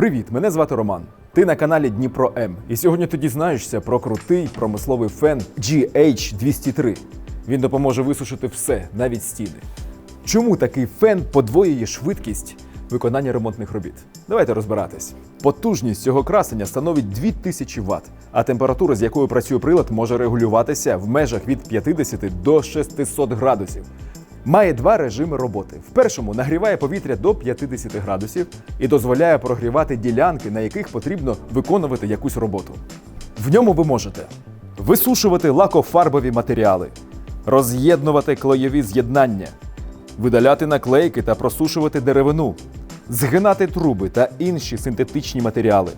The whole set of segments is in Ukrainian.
Привіт, мене звати Роман. Ти на каналі Дніпро М. І сьогодні ти дізнаєшся про крутий промисловий фен GH203. Він допоможе висушити все, навіть стіни. Чому такий фен подвоює швидкість виконання ремонтних робіт? Давайте розбиратись. Потужність цього красення становить 2000 Вт, а температура, з якою працює прилад, може регулюватися в межах від 50 до 600 градусів. Має два режими роботи. В першому нагріває повітря до 50 градусів і дозволяє прогрівати ділянки, на яких потрібно виконувати якусь роботу. В ньому ви можете висушувати лакофарбові матеріали, роз'єднувати клейові з'єднання, видаляти наклейки та просушувати деревину, згинати труби та інші синтетичні матеріали,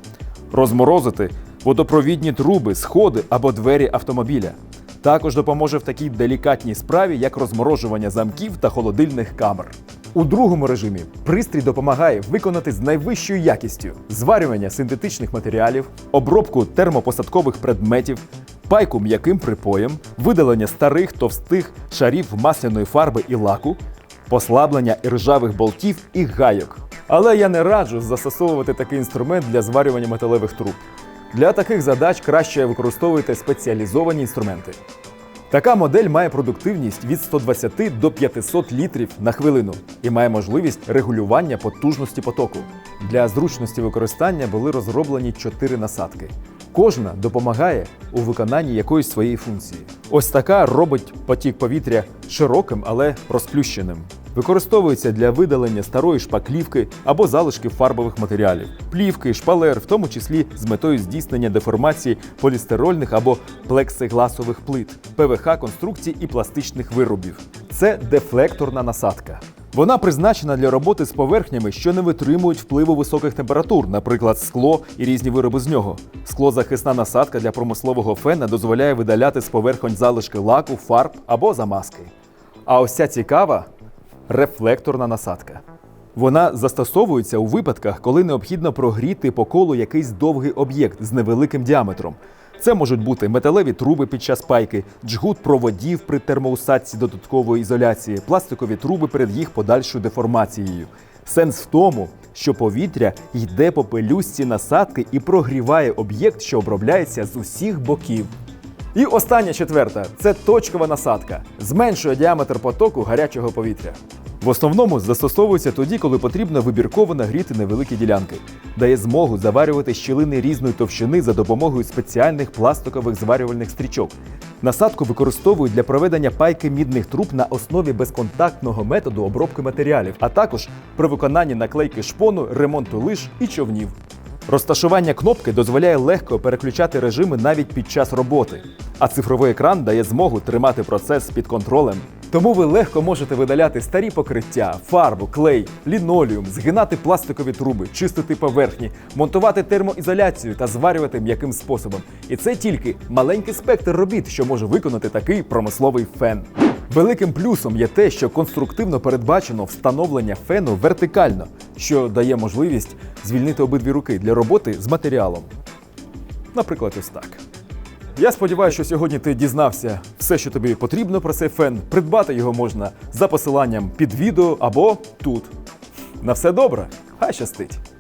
розморозити водопровідні труби, сходи або двері автомобіля. Також допоможе в такій делікатній справі, як розморожування замків та холодильних камер. У другому режимі пристрій допомагає виконати з найвищою якістю зварювання синтетичних матеріалів, обробку термопосадкових предметів, пайку м'яким припоєм, видалення старих товстих шарів масляної фарби і лаку, послаблення іржавих болтів і гайок. Але я не раджу застосовувати такий інструмент для зварювання металевих труб. Для таких задач краще використовуйте спеціалізовані інструменти. Така модель має продуктивність від 120 до 500 літрів на хвилину і має можливість регулювання потужності потоку. Для зручності використання були розроблені чотири насадки. Кожна допомагає у виконанні якоїсь своєї функції. Ось така робить потік повітря широким, але розплющеним. Використовується для видалення старої шпаклівки або залишків фарбових матеріалів, плівки, шпалер, в тому числі з метою здійснення деформації полістирольних або плексигласових плит, ПВХ конструкцій і пластичних виробів. Це дефлекторна насадка. Вона призначена для роботи з поверхнями, що не витримують впливу високих температур, наприклад, скло і різні вироби з нього. Склозахисна насадка для промислового фена дозволяє видаляти з поверхонь залишки лаку, фарб або замазки. А ось ця цікава рефлекторна насадка. Вона застосовується у випадках, коли необхідно прогріти по колу якийсь довгий об'єкт з невеликим діаметром. Це можуть бути металеві труби під час пайки, джгут проводів при термоусадці додаткової ізоляції, пластикові труби перед їх подальшою деформацією. Сенс в тому, що повітря йде по пелюстці насадки і прогріває об'єкт, що обробляється з усіх боків. І остання четверта це точкова насадка. Зменшує діаметр потоку гарячого повітря. В основному застосовується тоді, коли потрібно вибірково нагріти невеликі ділянки, дає змогу заварювати щілини різної товщини за допомогою спеціальних пластикових зварювальних стрічок. Насадку використовують для проведення пайки мідних труб на основі безконтактного методу обробки матеріалів, а також при виконанні наклейки шпону, ремонту лиж і човнів. Розташування кнопки дозволяє легко переключати режими навіть під час роботи, а цифровий екран дає змогу тримати процес під контролем. Тому ви легко можете видаляти старі покриття, фарбу, клей, лінолеум, згинати пластикові труби, чистити поверхні, монтувати термоізоляцію та зварювати м'яким способом. І це тільки маленький спектр робіт, що може виконати такий промисловий фен. Великим плюсом є те, що конструктивно передбачено встановлення фену вертикально, що дає можливість звільнити обидві руки для роботи з матеріалом. Наприклад, ось так. Я сподіваюся, що сьогодні ти дізнався все, що тобі потрібно про цей фен. Придбати його можна за посиланням під відео або тут. На все добре, хай щастить!